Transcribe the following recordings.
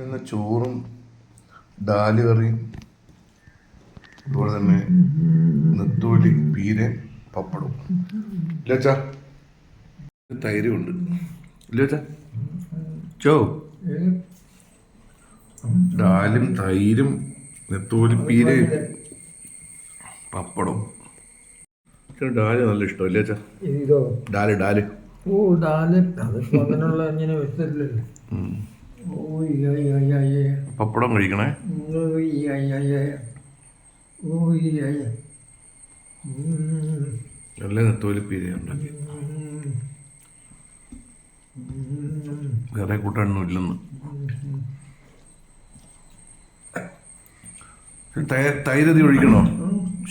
ഇന്ന് ചോറും ഡാൽ കറിയും അതുപോലെ തന്നെ നെത്തോലി പീരയും പപ്പടവും. ഇല്ലച്ചാ തൈരും ഉണ്ട് ഇല്ലച്ചാ ചോ. ദാലും തൈരും നെത്തോലി പീരയും പപ്പടവും. ഡാൽ നല്ല ഇഷ്ടം ഇല്ലേ അച്ഛാ. ഇതോ ഡാൽ ഡാൽ ഓ ഡാൽ അതിപ്പോ അങ്ങനെയുള്ള ഐ ഐ. പപ്പടം കഴിക്കണേ. നല്ല നെത്തോലി പീര ഉണ്ടാക്കി. വേറെ കൂട്ടാനൊന്നും ഇല്ലെന്ന്. തൈ- തൈരതി ഒഴിക്കണോ?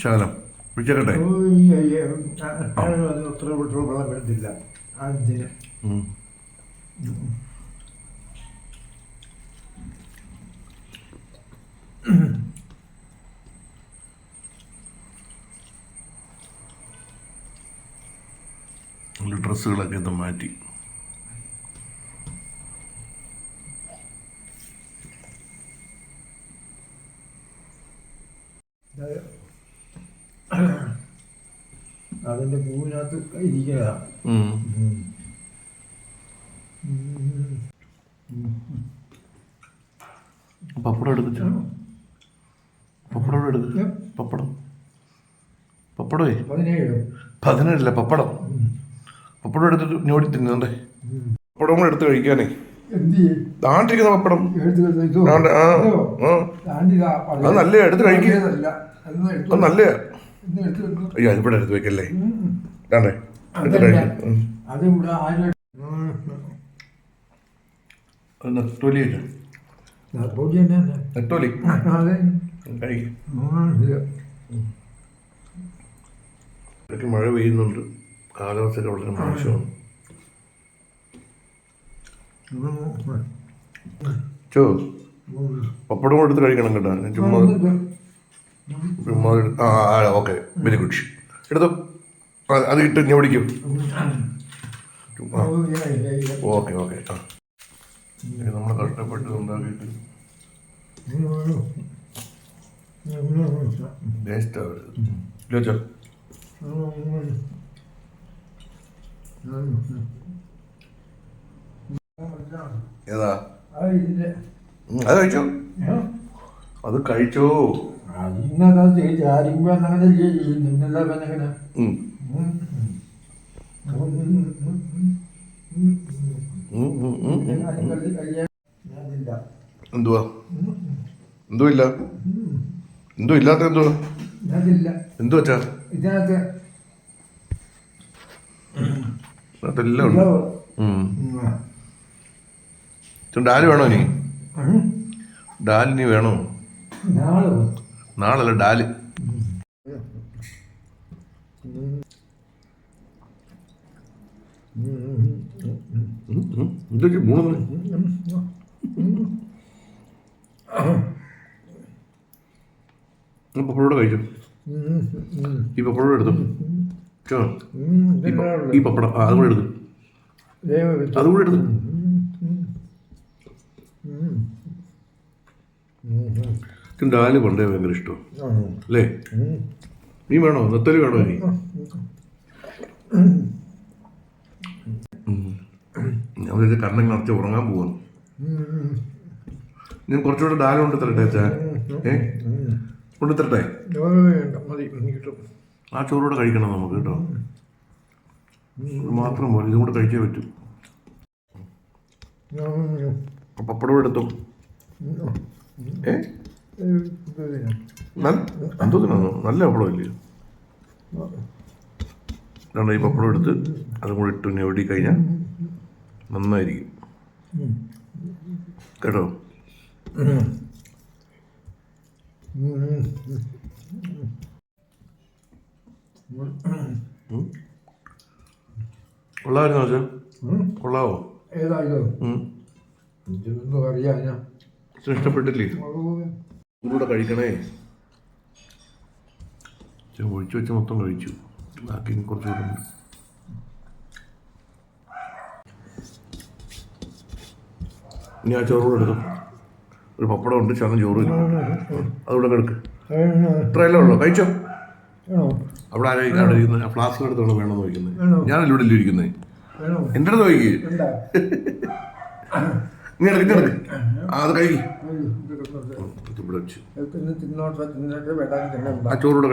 ശകലം. ഒഴിച്ചേക്കട്ടെ. അത് അത്ര വെള്ളം വരുന്നില്ല നല്ല ഡ്രസ്സുകളൊക്കെ ഇത് മാറ്റി. അതിന്റെ പൂവിനകത്ത് ഇരിക്കുക. പപ്പടം എടുക്ക പപ്പടം എടുക്ക പപ്പടം. പപ്പടമേ പതിനേഴ്. പതിനേഴല്ല പപ്പടം? പപ്പടം എടുത്തിട്ട് ഞോടി തിന്നണ്ടേ പപ്പടം കൂടെ എടുത്ത് കഴിക്കാനേ. താണ്ടിരിക്കുന്ന പപ്പടം. അത് നല്ല എടുത്ത് കഴിക്കുക നല്ല അത്. അയ്യോ അതിവിടെ എടുത്ത് വെക്കല്ലേ. വേണ്ടേ എടുത്ത്. കഴിക്കും. ഇവിടെ നെത്തോലി നെത്തോലി. മഴ പെയ്യുന്നുണ്ട്. കാലാവസ്ഥയൊക്കെ വളരെ മോശമാണ്. ചോ പപ്പടം കൊടുത്ത് എടുത്ത് കഴിക്കണം കേട്ടോ. ഞാൻ ചുമ്മാ ചുമ്മാ ആ ഓക്കെ. Very good. എടുത്തോ. അത് ഇട്ട് ഞാൻ ഇല്ല. Okay okay. ആ. നമ്മൾ കഷ്ടപ്പെട്ട് ഉണ്ടാക്കിയിട്ട്. വേസ്റ്റ് ആവരുത് ഇല്ല ചോ. ഏതാ? അത് കഴിച്ചോ? അത് കഴിച്ചോ? എന്തുവാ? എന്തോ ഇല്ല? എന്തോ ഇല്ലാത്ത ഞാനില്ല എന്തോ വെച്ചാ ഇതിനകത്ത് അതെല്ലാം ഉണ്ട്. ഡാൽ വേണോ ഇനി? ഡാൽ ഇനി വേണോ? നാളെ നാളല്ല ഡാൽ. ഇപ്പൊ. ഇതൊക്കെ മൂന്ന് പപ്പടോടെ കഴിച്ചു ഈ പപ്പടോടെ എടുത്തു? ഈ എനിക്ക് ഡാൽ പണ്ടേ ഭയങ്കര ഇഷ്ടമാണ് അല്ലേ? നീ വേണോ? നത്തൽ വേണോ നീ. ഞാൻ വിചാരിച്ച കണ്ണം നിറച്ച് ഉറങ്ങാൻ പോവാണ്. ഞാൻ കുറച്ചുകൂടെ ഡാൽ കൊണ്ടുത്തരട്ടെ അച്ഛാ? ഏ? കൊണ്ടുത്തരട്ടെ? മതി കിട്ടും. ആ ചോറൂടെ കഴിക്കണം നമുക്ക് കേട്ടോ. മാത്രം പോലെ ഇതും കൂടെ കഴിച്ചേ പറ്റും. അപ്പൊ പപ്പടം എടുത്തോ. ഏ? എന്തോ തിന്നു നല്ല പപ്പടം ഇല്ലേ രണ്ട് ഈ പപ്പടം എടുത്ത് അതും കൂടെ ഇട്ട് ഞെവടി കഴിഞ്ഞാൽ നന്നായിരിക്കും. കേട്ടോ? ഉം. കൊള്ളാമായിരുന്നോ അച്ഛൻ കൊള്ളാവോ? ഏതാ ഇത്. ഇതൊന്നും ഇഷ്ടപ്പെട്ടില്ലേ? കഴിക്കണേ. ഒഴിച്ചു വെച്ച് മൊത്തം കഴിച്ചു. ബാക്കി കുറച്ച് കൂടെ ഇനി ആ ചോറ് കൂടെ എടുക്കും. ഒരു പപ്പടം ഉണ്ട് ശകലം ചോറ് അതുകൂടെ കിടക്ക് ഇത്രയല്ലേ ഉള്ളൂ. കഴിച്ചോ? അവിടെ ആരായിരിക്കും അവിടെ ഇരിക്കുന്നത് ഫ്ലാസ്ക് എടുത്തോളം വേണമെന്ന് ചോദിക്കുന്നത് ഞാൻ ഞാനല്ല ഇവിടെ ഇരിക്കുന്നത് എന്റെ എന്റെ അടുത്ത് ചോദിക്കുക നീ ഇടയ്ക്ക് ആ അത് കഴിക്കും ഇവിടെ വെച്ച്. ആ ചോറൂടെ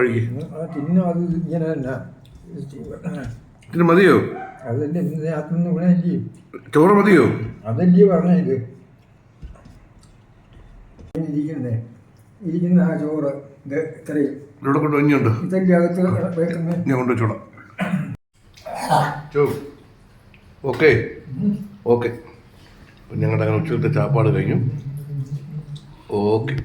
മതിയോ? ചോറ് മതിയോ? അതല്ലേ പറഞ്ഞത്. ഇരിക്കുന്നേ. ഇരിക്കുന്ന ആ ചോറ് ഇത് ഇത്രയും. ഇവിടെ കൊണ്ട് ഇനിയുണ്ട്. ഇതല്ലേ അകത്ത് വെക്കുന്നത് ഞാൻ കൊണ്ട് വെച്ചോളാം. ചോ. ഓക്കെ. ഓക്കെ. ഞങ്ങളുടെ അങ്ങനെ ഉച്ചത്തെ ചാപ്പാട് കഴിഞ്ഞു. ഓക്കെ.